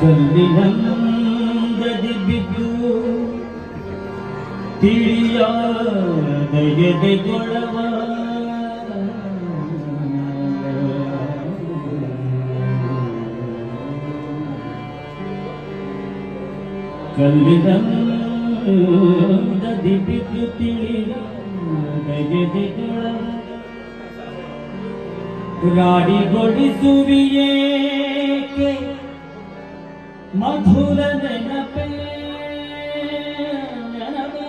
കല്ലിനന്ദജിപ്പിക്കൂ തിരിയാതെ കൊളവ കല്ലിനന്ദജിപ്പിക്കു തിരിയാതെ കൊളവ രാടി കൊടി സുവിയേ ಮಧುರ ನೆನಪೇ ನೆನಪೇ.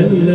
ಎಲ್ಲ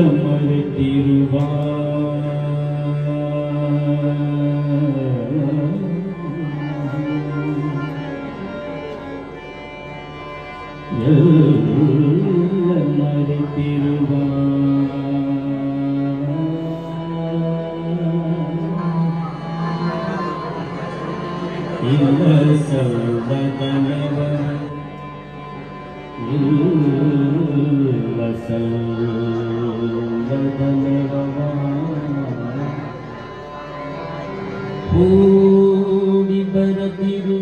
ಕೂಡಿ ಬರದಿರು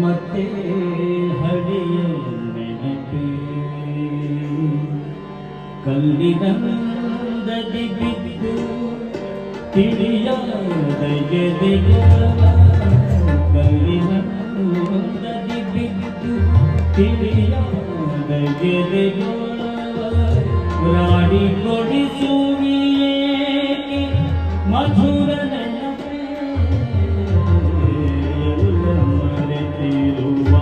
ಮತ್ತೆ ಹಳೆಯ ನೆನಪೇ ಕಲ್ಲಿನಂದದಿ ಬಿದ್ದು ತಿಳಿಯಾದ ಎದೆಗೊಳವ ಕಲ್ಲಿನಂದದಿ ಬಿದ್ದು ತಿಳಿಯಾದ ಎದೆಗೊಳವ ರಾಡಿ ಕೊಡಿಸುವಿಯೇಕೆ ಮಧುರ ನೆನಪೇ ಎಲ್ಲ ಮರೆತಿರುವಾಗ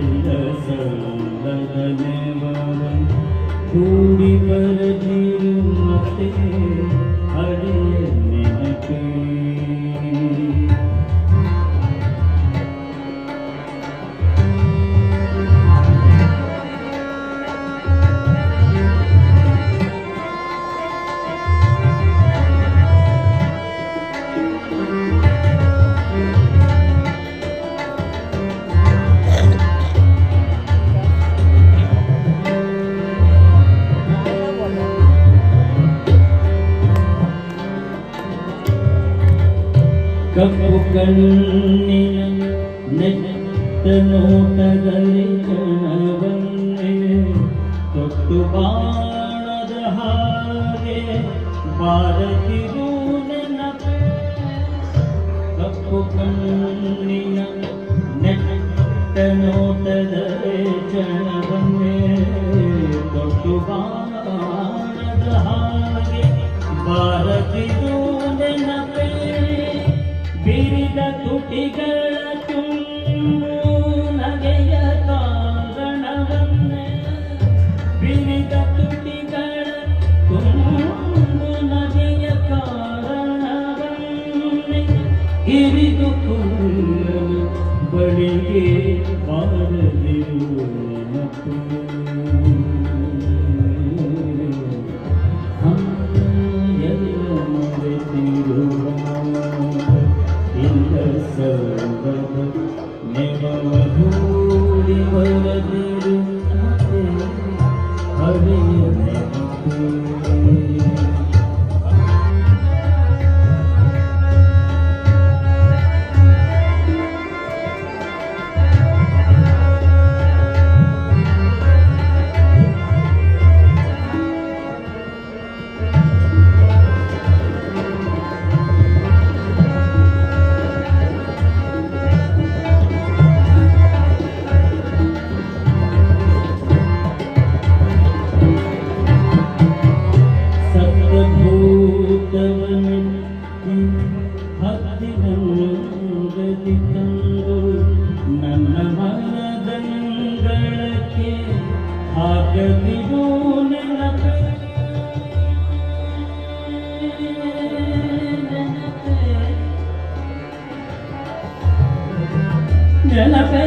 ಇಲ್ಲ ಸಲ್ಲದ ನೆವರ ಕೂಡಿ ಬರದಿರು ಮತ್ತೆ ಕಪ್ಪು ಕಣ್ಣಿನ ನೆಟ್ಟ ನೋಟದಲ್ಲಿ ಕಣವನ್ನೇ ತೊಟ್ಟು ಬಾಣದ ಹಾಗೆ ಬಾರದಿರು ನೆನಪೆ ಕಪ್ಪು ಕಣ್ಣಿನ ನೆಟ್ಟ ನೋಟದಲ್ಲಿ ಜನವನ್ನೇ ತೊಟ್ಟು ಬಾಣದ ಹಾಗೆ ನೆನಪೇ ಬಿರಿದ ತುಟಿಗಳ ತುಂಬು ನಗೆಯ ಕಾರಣವನ್ನೇ ಬಿರಿದ ತುಟಿಗಳ ತುಂಬು ನಗೆಯ ಕಾರಣವನ್ನೇ ಹಿರಿದು ಕೊಳ್ಳಲು ಬಳಿಗೆ ಬಾರದಿರುವ ನೆನಪು ಹತ್ತಿರಂಗದಿ ತಂದು ನನ್ನ ಮನದಂಗಳಕ್ಕೆ ಹಾಕದಿರು ನೆನಪೇ ನೆನಪೇ